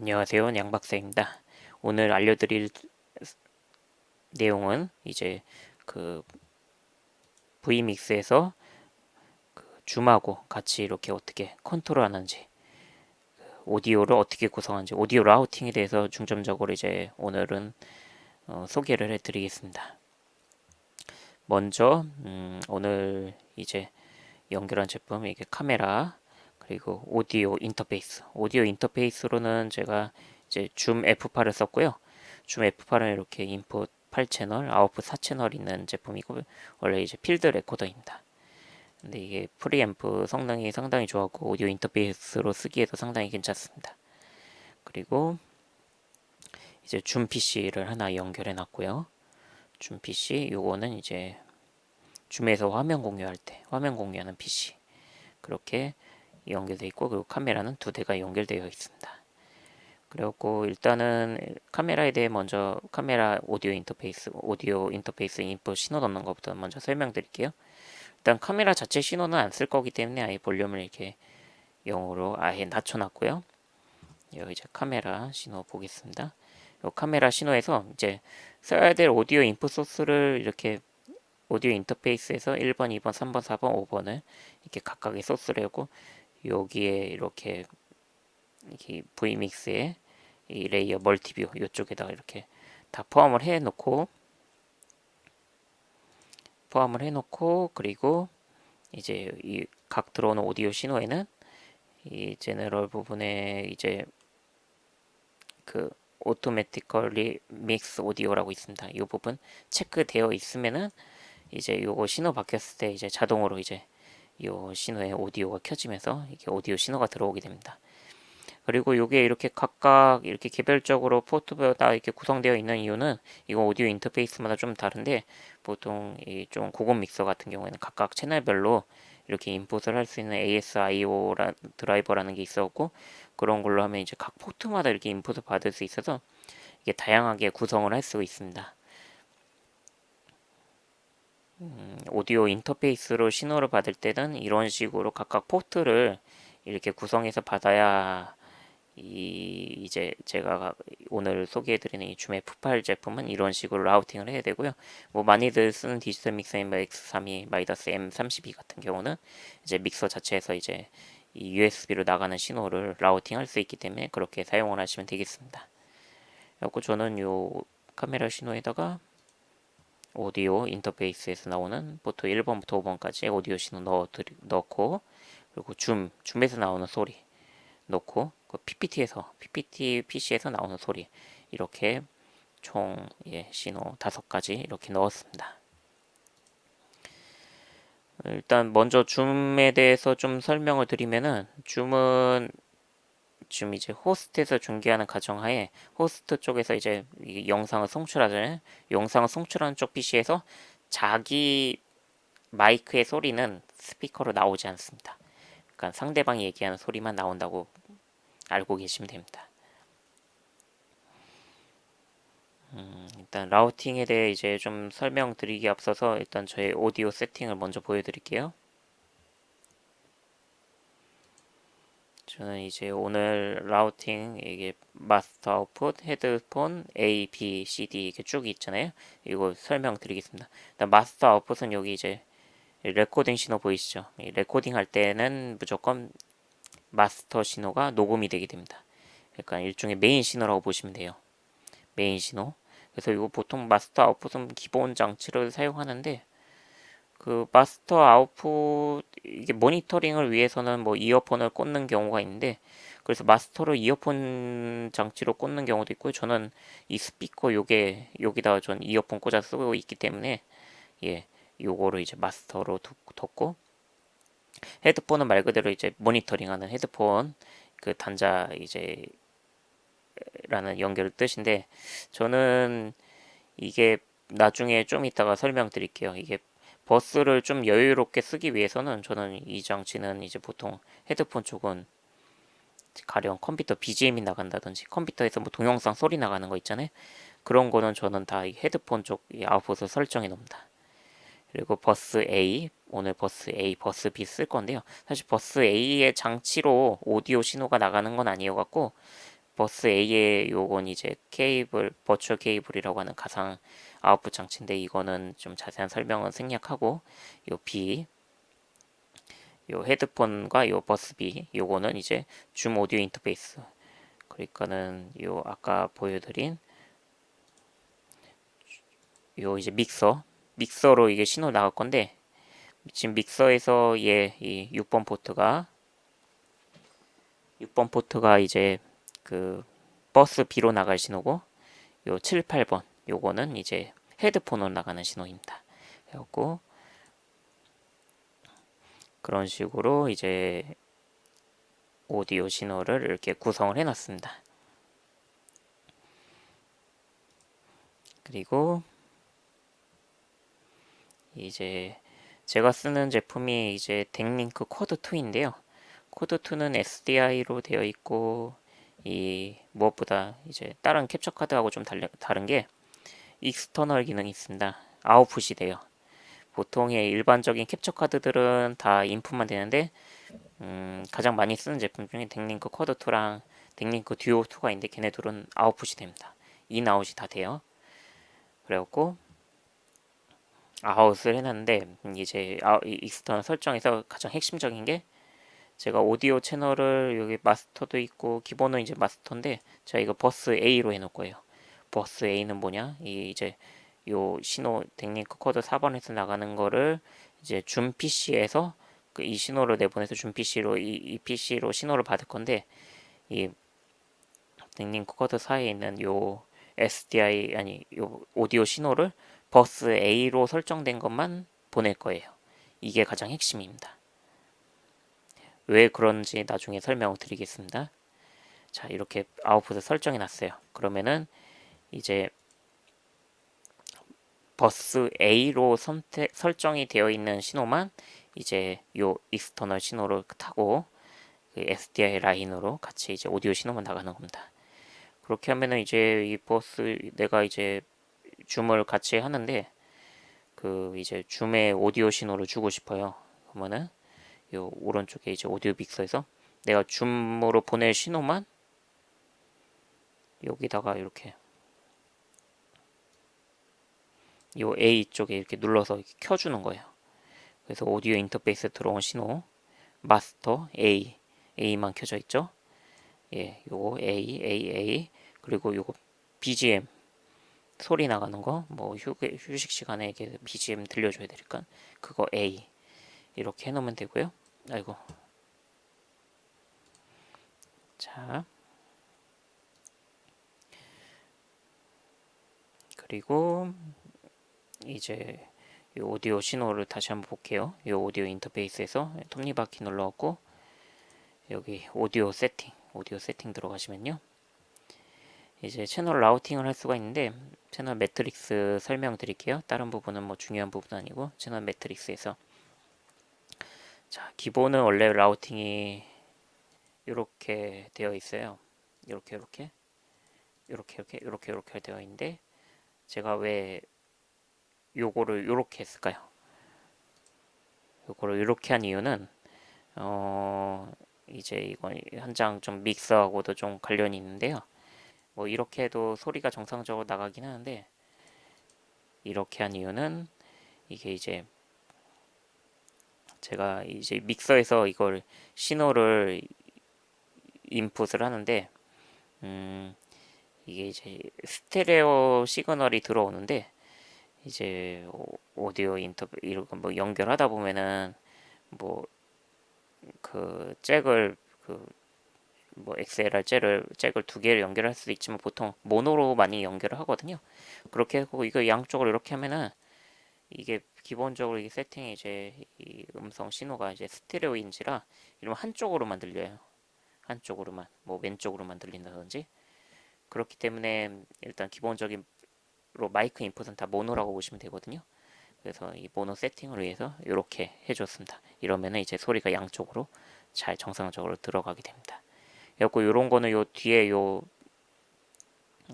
안녕하세요. 양박사입니다. 오늘 알려드릴 내용은 이제 그 V믹스에서 그 줌하고 같이 이렇게 어떻게 컨트롤 하는지 그 오디오를 어떻게 구성하는지 오디오 라우팅에 대해서 중점적으로 이제 오늘은 어, 소개를 해드리겠습니다. 먼저 음, 오늘 이제 연결한 제품 이게 카메라 그리고 오디오 인터페이스. 오디오 인터페이스로는 제가 이제 줌 F8을 썼고요. 줌 F8은 이렇게 인풋 8채널, 아웃풋 4채널 있는 제품이고 원래 이제 필드 레코더입니다. 근데 이게 프리앰프 성능이 상당히 좋았고 오디오 인터페이스로 쓰기에도 상당히 괜찮습니다. 그리고 이제 줌 PC를 하나 연결해 놨고요. 줌 PC 요거는 이제 줌에서 화면 공유할 때 화면 공유하는 PC 그렇게 연결되어 있고 그리고 카메라는 두 대가 연결되어 있습니다. 그래갖고 일단은 카메라에 대해 먼저 카메라 오디오 인터페이스 오디오 인터페이스 인풋 신호 넣는 것부터 먼저 설명드릴게요. 일단 카메라 자체 신호는 안 쓸 거기 때문에 아예 볼륨을 이렇게 0으로 아예 낮춰놨고요. 여기 이제 카메라 신호 보겠습니다. 이 카메라 신호에서 이제 써야 될 오디오 인풋 소스를 이렇게 오디오 인터페이스에서 1번, 2번, 3번, 4번, 5번을 이렇게 각각의 소스를 하고 여기에 이렇게 이렇게 V믹스에 이 레이어 멀티뷰 이쪽에다가 이렇게 다 포함을 해 놓고 포함을 해 놓고 그리고 이제 이 각 들어오는 오디오 신호에는 이 제너럴 부분에 이제 그 오토매티컬리 믹스 오디오라고 있습니다. 이 부분 체크되어 있으면은 이제 요거 신호 바뀌었을 때 이제 자동으로 이제 요 신호에 오디오가 켜지면서 이게 오디오 신호가 들어오게 됩니다. 그리고 요게 이렇게 각각 이렇게 개별적으로 포트보다 이렇게 구성되어 있는 이유는 이거 오디오 인터페이스마다 좀 다른데 보통 이 좀 고급 믹서 같은 경우에는 각각 채널별로 이렇게 인풋을 할 수 있는 ASIO 드라이버라는 게 있었고 그런 걸로 하면 이제 각 포트마다 이렇게 인풋을 받을 수 있어서 이게 다양하게 구성을 할 수 있습니다. 음, 오디오 인터페이스로 신호를 받을 때는 이런 식으로 각각 포트를 이렇게 구성해서 받아야 이 이제 제가 오늘 소개해드리는 이 줌의 F8 제품은 이런 식으로 라우팅을 해야 되고요. 뭐 많이들 쓰는 디지털 믹서인 뭐 X32 마이더스 M32 같은 경우는 이제 믹서 자체에서 이제 이 USB로 나가는 신호를 라우팅할 수 있기 때문에 그렇게 사용을 하시면 되겠습니다. 그리고 저는 요 카메라 신호에다가 오디오 인터페이스에서 나오는 보통 1번부터 5번까지 오디오 신호 넣어 드리, 넣고 그리고 줌 줌에서 나오는 소리 넣고 그 PPT에서 PPT PC에서 나오는 소리 이렇게 총 예, 신호 다섯 가지 이렇게 넣었습니다. 일단 먼저 줌에 대해서 좀 설명을 드리면은 줌은 지금 이제 호스트에서 중계하는 가정하에 호스트 쪽에서 이제 영상을 송출하잖아요. 영상을 송출하는 쪽 PC에서 자기 마이크의 소리는 스피커로 나오지 않습니다. 그러니까 상대방이 얘기하는 소리만 나온다고 알고 계시면 됩니다. 음, 일단 라우팅에 대해 이제 좀 설명드리기 앞서서 일단 저의 오디오 세팅을 먼저 보여드릴게요. 저는 이제 오늘 라우팅 이게 마스터 아웃풋 헤드폰 A, B, C, D 이렇게 쭉 있잖아요. 이거 설명드리겠습니다. 일단 마스터 아웃풋은 여기 이제 레코딩 신호 보이시죠? 레코딩 할 때는 무조건 마스터 신호가 녹음이 되게 됩니다. 그러니까 일종의 메인 신호라고 보시면 돼요. 메인 신호. 그래서 이거 보통 마스터 아웃풋은 기본 장치를 사용하는데 그 마스터 아웃풋 이게 모니터링을 위해서는 뭐 이어폰을 꽂는 경우가 있는데 그래서 마스터로 이어폰 장치로 꽂는 경우도 있고 저는 이 스피커 요게 여기다가 전 이어폰 꽂아 쓰고 있기 때문에 예 요거를 이제 마스터로 뒀고 헤드폰은 말 그대로 이제 모니터링하는 헤드폰 그 단자 이제 라는 연결 뜻인데 저는 이게 나중에 좀 이따가 설명드릴게요. 이게 버스를 좀 여유롭게 쓰기 위해서는 저는 이 장치는 이제 보통 헤드폰 쪽은 가령 컴퓨터 BGM이 나간다든지 컴퓨터에서 뭐 동영상 소리 나가는 거 있잖아요. 그런 거는 저는 다 헤드폰 쪽 아웃풋을 설정해 놓습니다. 그리고 버스 A 오늘 버스 A, 버스 B 쓸 건데요. 사실 버스 A의 장치로 오디오 신호가 나가는 건 아니어갖고 버스 A의 요건 이제 케이블 버추얼 케이블이라고 하는 가상 아웃풋 장치인데 이거는 좀 자세한 설명은 생략하고 요 B 요 헤드폰과 요 버스 B 요거는 이제 줌 오디오 인터페이스. 그러니까는 요 아까 보여드린 요 이제 믹서 믹서로 이게 신호 나갈 건데 지금 믹서에서 얘이 6번 포트가 6번 포트가 이제 그 버스 B로 나갈 신호고 요 7, 8번 요거는 이제 헤드폰으로 나가는 신호입니다. 그래갖고 그런 식으로 이제 오디오 신호를 이렇게 구성을 해놨습니다. 그리고 이제 제가 쓰는 제품이 이제 덱링크 코드 2인데요. 코드 2는 SDI로 되어 있고 이 무엇보다 이제 다른 캡처 카드하고 좀 달려, 다른 게 익스터널 기능이 있습니다. 아웃풋이 돼요. 보통의 일반적인 캡처 카드들은 다 인풋만 되는데 음, 가장 많이 쓰는 제품 중에 덱링크 코드 2랑 덱링크 듀오 2가 있는데 걔네 둘은 아웃풋이 됩니다. 인아웃이 다 돼요. 그래갖고 아웃을 해놨는데 이제 익스터널 설정에서 가장 핵심적인 게 제가 오디오 채널을 여기 마스터도 있고 기본은 이제 마스터인데 제가 이거 버스 A로 해놓을 거예요. 버스 A는 뭐냐? 이 이제 요 신호 덱링크 코드 4번에서 나가는 거를 이제 줌 PC에서 그 이 신호를 내보내서 줌 PC로 이, 이 PC로 신호를 받을 건데 이 덱링크 코드 4에 있는 요 SDI 아니 요 오디오 신호를 버스 A로 설정된 것만 보낼 거예요. 이게 가장 핵심입니다. 왜 그런지 나중에 설명을 드리겠습니다. 자, 이렇게 아웃풋을 설정해 놨어요. 그러면은 이제 버스 A로 선택 설정이 되어 있는 신호만 이제 요 익스터널 신호를 타고 그 SDI 라인으로 같이 이제 오디오 신호만 나가는 겁니다. 그렇게 하면은 이제 이 버스 내가 이제 줌을 같이 하는데 그 이제 줌에 오디오 신호를 주고 싶어요. 그러면은 요 오른쪽에 이제 오디오 믹서에서 내가 줌으로 보낼 신호만 여기다가 이렇게 요 A 쪽에 이렇게 눌러서 이렇게 켜주는 거예요. 그래서 오디오 인터페이스 들어온 신호 마스터 A A만 켜져 있죠. 예, 요거 A A A 그리고 요거 BGM 소리 나가는 거 뭐 휴식 시간에 이렇게 BGM 들려줘야 되니까 그거 A 이렇게 해놓으면 되고요. 아이고 자 그리고 이제 이 오디오 신호를 다시 한번 볼게요. 이 오디오 인터페이스에서 톱니바퀴 눌러갖고 여기 오디오 세팅, 오디오 세팅 들어가시면요. 이제 채널 라우팅을 할 수가 있는데 채널 매트릭스 설명 드릴게요. 다른 부분은 뭐 중요한 부분 아니고 채널 매트릭스에서 자 기본은 원래 라우팅이 이렇게 되어 있어요. 이렇게 이렇게 이렇게 이렇게 이렇게 이렇게 되어 있는데 제가 왜 요거를 이렇게 했을까요? 요거를 이렇게 한 이유는 어 이제 이건 한장좀 믹서하고도 좀 관련이 있는데요. 뭐 이렇게 해도 소리가 정상적으로 나가긴 하는데 이렇게 한 이유는 이게 이제 제가 이제 믹서에서 이걸 신호를 인풋을 하는데 음 이게 이제 스테레오 시그널이 들어오는데 이제 오디오 인터뷰 이런 뭐 연결하다 보면은 뭐 그 잭을 그 뭐 XLR 잭을 잭을 두 개를 연결할 수도 있지만 보통 모노로 많이 연결을 하거든요. 그렇게 하고 이거 양쪽으로 이렇게 하면은 이게 기본적으로 이 세팅이 이제 이 음성 신호가 이제 스테레오인지라 이러면 한쪽으로만 들려요. 한쪽으로만 뭐 왼쪽으로만 들린다든지 그렇기 때문에 일단 기본적인 로 마이크 인풋은 다 모노라고 보시면 되거든요. 그래서 이 모노 세팅을 위해서 이렇게 해줬습니다. 이러면은 이제 소리가 양쪽으로 잘 정상적으로 들어가게 됩니다. 그래갖고 이런 거는 요 뒤에 요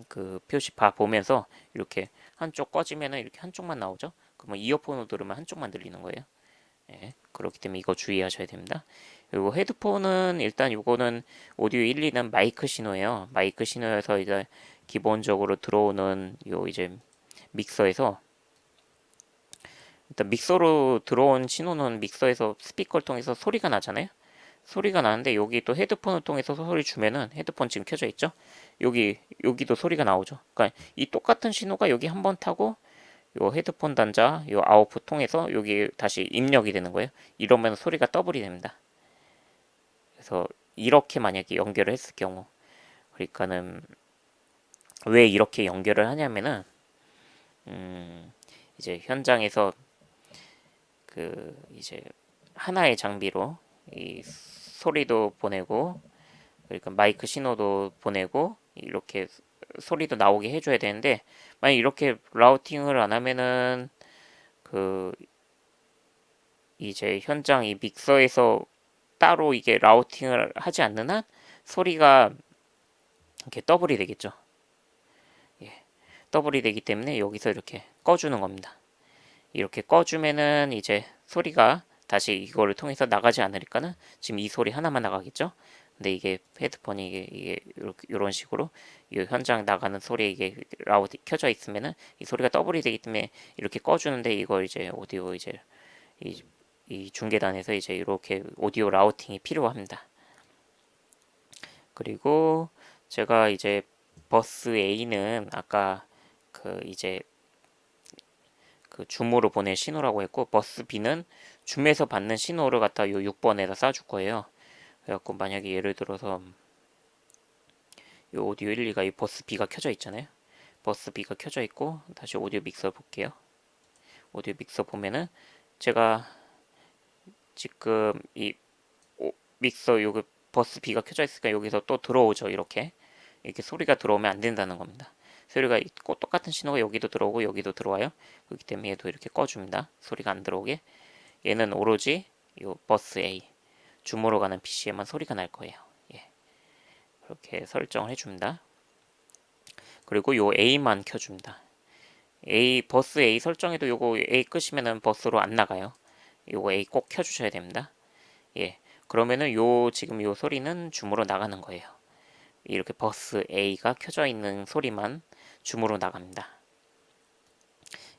그 표시바 보면서 이렇게 한쪽 꺼지면은 이렇게 한쪽만 나오죠. 그러면 이어폰으로 들으면 한쪽만 들리는 거예요. 예, 그렇기 때문에 이거 주의하셔야 됩니다. 그리고 헤드폰은 일단 이거는 오디오 1, 2는 마이크 신호예요. 마이크 신호여서 이제 기본적으로 들어오는 요 이제 믹서에서 일단 믹서로 들어온 신호는 믹서에서 스피커를 통해서 소리가 나잖아요. 소리가 나는데 여기 또 헤드폰을 통해서 소리 주면은 헤드폰 지금 켜져 있죠? 여기 여기도 소리가 나오죠. 그러니까 이 똑같은 신호가 여기 한 번 타고 요 헤드폰 단자 요 아웃풋 통해서 여기 다시 입력이 되는 거예요. 이러면 소리가 더블이 됩니다. 그래서 이렇게 만약에 연결을 했을 경우 그러니까는 왜 이렇게 연결을 하냐면은 음 이제 현장에서 그 이제 하나의 장비로 이 소리도 보내고 그러니까 마이크 신호도 보내고 이렇게 소리도 나오게 해줘야 되는데 만약 이렇게 라우팅을 안 하면은 그 이제 현장 이 믹서에서 따로 이게 라우팅을 하지 않는 한 소리가 이렇게 더블이 되겠죠. 예, 더블이 되기 때문에 여기서 이렇게 꺼주는 겁니다. 이렇게 꺼주면은 이제 소리가 다시 이거를 통해서 나가지 않으니까는 지금 이 소리 하나만 나가겠죠. 근데 이게 헤드폰이 이게, 이게 이런 식으로 이 현장 나가는 소리에 이게 라우드 켜져 있으면은 이 소리가 더블이 되기 때문에 이렇게 꺼주는데 이걸 이제 오디오 이제 이, 이 중계단에서 이제 이렇게 오디오 라우팅이 필요합니다. 그리고 제가 이제 버스 A는 아까 그 이제 그 줌으로 보낸 신호라고 했고 버스 B는 줌에서 받는 신호를 갖다 요 6번에다 쏴줄 거예요. 그래갖고 만약에 예를 들어서 요 오디오 1, 2가 이 버스 B가 켜져 있잖아요. 버스 B가 켜져 있고 다시 오디오 믹서 볼게요. 오디오 믹서 보면은 제가 지금 이 오, 믹서 요거 버스 B가 켜져 있으니까 여기서 또 들어오죠. 이렇게 이렇게 소리가 들어오면 안 된다는 겁니다. 소리가 있고 똑같은 신호가 여기도 들어오고 여기도 들어와요. 그렇기 때문에 얘도 이렇게 꺼줍니다. 소리가 안 들어오게. 얘는 오로지 요 버스 A 줌으로 가는 PC에만 소리가 날 거예요. 예. 그렇게 설정을 해줍니다. 그리고 요 A만 켜줍니다. A 버스 A 설정해도 요거 A 끄시면은 버스로 안 나가요. 요거 A 꼭 켜주셔야 됩니다. 예. 그러면은 요 지금 요 소리는 줌으로 나가는 거예요. 이렇게 버스 A가 켜져 있는 소리만 줌으로 나갑니다.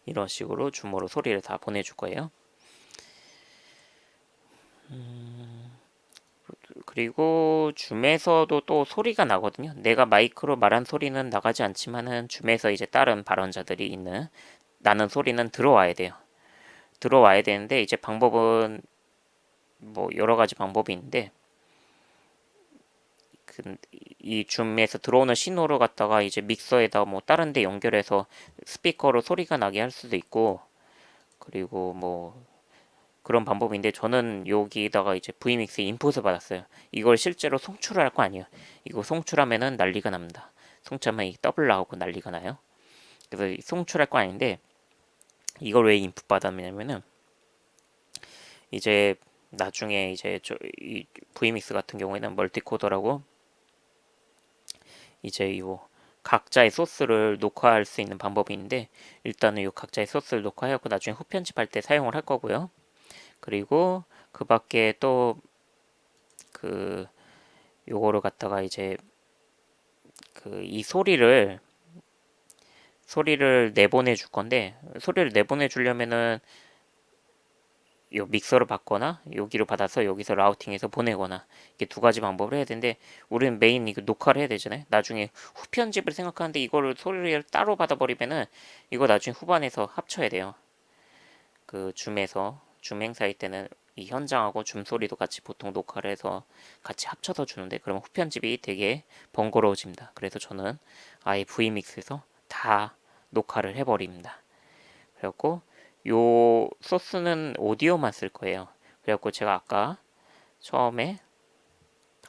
이런 식으로 줌으로 소리를 다 보내줄 거예요. 그리고 줌에서도 또 소리가 나거든요. 내가 마이크로 말한 소리는 나가지 않지만은 줌에서 이제 다른 발언자들이 있는 나는 소리는 들어와야 돼요. 들어와야 되는데 이제 방법은 뭐 여러 가지 방법이 있는데 그이 줌에서 들어오는 신호를 갖다가 이제 믹서에다 뭐 다른 데 연결해서 스피커로 소리가 나게 할 수도 있고 그리고 뭐 그런 방법인데 저는 여기다가 이제 V믹스 인풋을 받았어요. 이걸 실제로 송출을 할 거 아니에요. 이거 송출하면은 난리가 납니다. 송출하면 이 더블 나오고 난리가 나요. 그래서 송출할 거 아닌데 이걸 왜 인풋 받았냐면은 이제 나중에 이제 저 이 V믹스 같은 경우에는 멀티코더라고 이제 이 각자의 소스를 녹화할 수 있는 방법이 있는데 일단은 이 각자의 소스를 녹화하고 나중에 후편집할 때 사용을 할 거고요. 그리고 그 밖에 또 그 요거를 갖다가 이제 그 이 소리를 소리를 내보내 줄 건데 소리를 내보내 주려면은 요 믹서를 받거나 여기로 받아서 여기서 라우팅해서 보내거나 이게 두 가지 방법을 해야 되는데 우리는 메인 이거 녹화를 해야 되잖아요. 나중에 후편집을 생각하는데 이거를 소리를 따로 받아버리면은 이거 나중에 후반에서 합쳐야 돼요. 그 줌에서 줌 행사일 때는 이 현장하고 줌 소리도 같이 보통 녹화를 해서 같이 합쳐서 주는데 그러면 후편집이 되게 번거로워집니다. 그래서 저는 아예 V믹스에서 다 녹화를 해버립니다. 그래갖고 요 소스는 오디오만 쓸 거예요. 그래갖고 제가 아까 처음에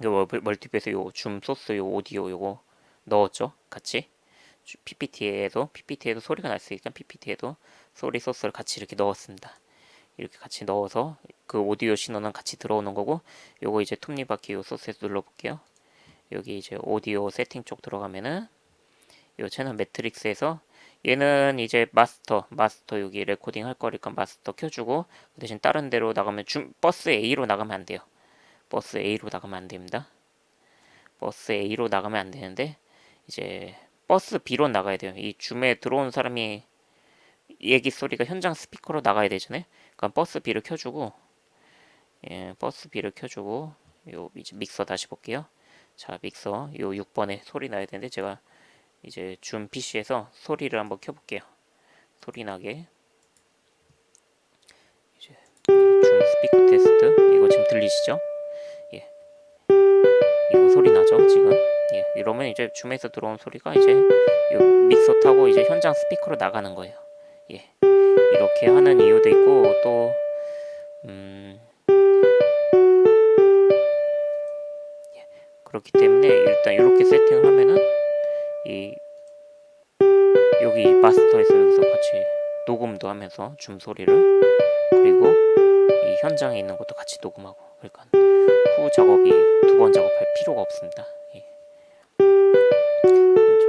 요 멀티비에서 요 줌 소스 요 오디오 요거 넣었죠. 같이 PPT에도 PPT에도 소리가 있으니까 PPT에도 소리 소스를 같이 이렇게 넣었습니다. 이렇게 같이 넣어서 그 오디오 신호는 같이 들어오는 거고 요거 이제 톱니바퀴 요 소스에서 눌러볼게요. 여기 이제 오디오 세팅 쪽 들어가면은 요 채널 매트릭스에서 얘는 이제 마스터, 마스터 여기 레코딩 할 거니까 마스터 켜주고 그 대신 다른 데로 나가면 줌 버스 A로 나가면 안 돼요. 버스 A로 나가면 안 됩니다. 버스 A로 나가면 안 되는데 이제 버스 B로 나가야 돼요. 이 줌에 들어온 사람이 얘기 소리가 현장 스피커로 나가야 되잖아요. 그럼 버스 B를 켜주고 예, 버스 B를 켜주고 요 이제 믹서 다시 볼게요. 자, 믹서 요 6번에 소리 나야 되는데 제가 이제 줌 PC에서 소리를 한번 켜볼게요. 소리 나게. 이제 줌 스피커 테스트. 이거 지금 들리시죠? 예. 이거 소리 나죠? 지금? 예. 이러면 이제 줌에서 들어온 소리가 이제 요 믹서 타고 이제 현장 스피커로 나가는 거예요. 예. 이렇게 하는 이유도 있고 또 음. 예. 그렇기 때문에 일단 이렇게 세팅을 하면은 이 여기 마스터에서 여기서 같이 녹음도 하면서 줌 소리를 그리고 이 현장에 있는 것도 같이 녹음하고 그러니까 후 작업이 두 번 작업할 필요가 없습니다. 예.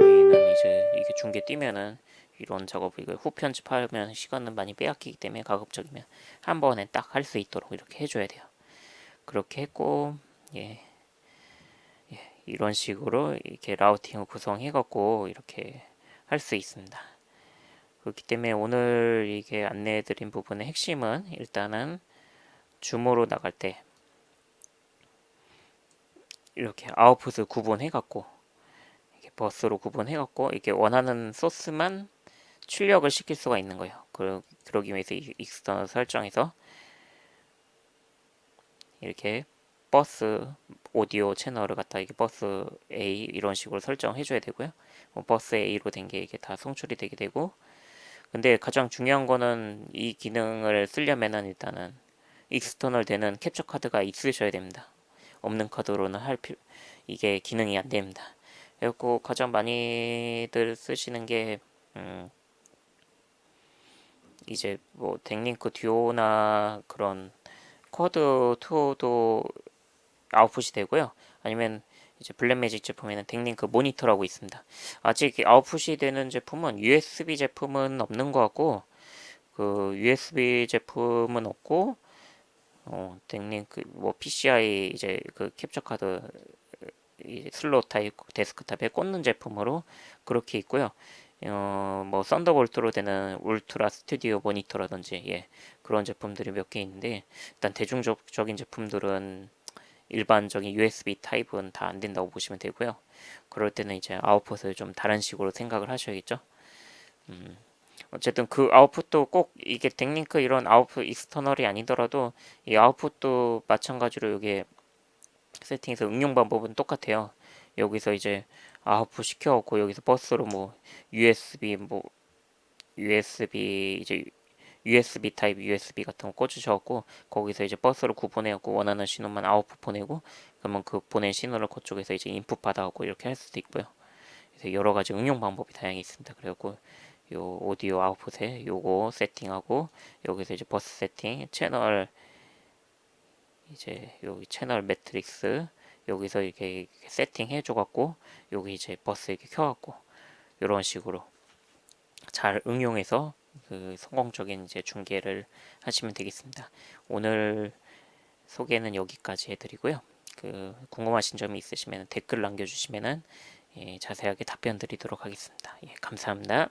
저희는 이제 이게 중계 뛰면은 이런 작업 이거 후 편집하면 시간은 많이 빼앗기기 때문에 가급적이면 한 번에 딱 할 수 있도록 이렇게 해줘야 돼요. 그렇게 했고 예. 예, 이런 식으로 이렇게 라우팅을 구성해갖고 이렇게 할 수 있습니다. 그렇기 때문에 오늘 이게 안내해드린 부분의 핵심은 일단은 줌으로 나갈 때 이렇게 아웃풋을 구분해갖고 버스로 구분해갖고 이렇게 원하는 소스만 출력을 시킬 수가 있는 거예요. 그러, 그러기 위해서 이 익스터널 설정에서 이렇게 버스 오디오 채널을 갖다 이게 버스 A 이런 식으로 설정해 줘야 되고요. 뭐 버스 A로 된 게 이게 다 송출이 되게 되고 근데 가장 중요한 거는 이 기능을 쓰려면은 일단은 익스터널 되는 캡처 카드가 있으셔야 됩니다. 없는 카드로는 할 필요 이게 기능이 안 됩니다. 그리고 가장 많이들 쓰시는 게 음, 이제 뭐 덱링크 듀오나 그런 쿼드 2도 아웃풋이 되고요. 아니면 이제 블랙매직 제품에는 덱링크 모니터라고 있습니다. 아직 아웃풋이 되는 제품은 USB 제품은 없는 것 같고 그 USB 제품은 없고 어, 덱링크 뭐 PCI 이제 그 캡처 카드 이 슬롯 타입 데스크탑에 꽂는 제품으로 그렇게 있고요. 어, 뭐 썬더볼트로 되는 울트라 스튜디오 모니터라든지 예, 그런 제품들이 몇 개 있는데 일단 대중적인 제품들은 일반적인 USB 타입은 다 안 된다고 보시면 되고요. 그럴 때는 이제 아웃풋을 좀 다른 식으로 생각을 하셔야겠죠. 음, 어쨌든 그 아웃풋도 꼭 이게 덱링크 이런 아웃풋 익스터널이 아니더라도 이 아웃풋도 마찬가지로 이게 세팅에서 응용 방법은 똑같아요. 여기서 이제 아웃풋 시켜갖고 여기서 버스로 뭐 USB 뭐 USB 이제 USB 타입 USB 같은 거 꽂으셔갖고 거기서 이제 버스로 구분해갖고 원하는 신호만 아웃풋 보내고 그러면 그 보낸 신호를 그쪽에서 이제 인풋 받아갖고 이렇게 할 수도 있고요. 그래서 여러 가지 응용 방법이 다양히 있습니다. 그래갖고 요 오디오 아웃풋에 요거 세팅하고 여기서 이제 버스 세팅 채널 이제 여기 채널 매트릭스 여기서 이렇게 세팅해 줘갖고 여기 이제 버스 이렇게 켜갖고 이런 식으로 잘 응용해서 그 성공적인 이제 중계를 하시면 되겠습니다. 오늘 소개는 여기까지 해드리고요. 그 궁금하신 점이 있으시면 댓글 남겨주시면은 예, 자세하게 답변 드리도록 하겠습니다. 예, 감사합니다.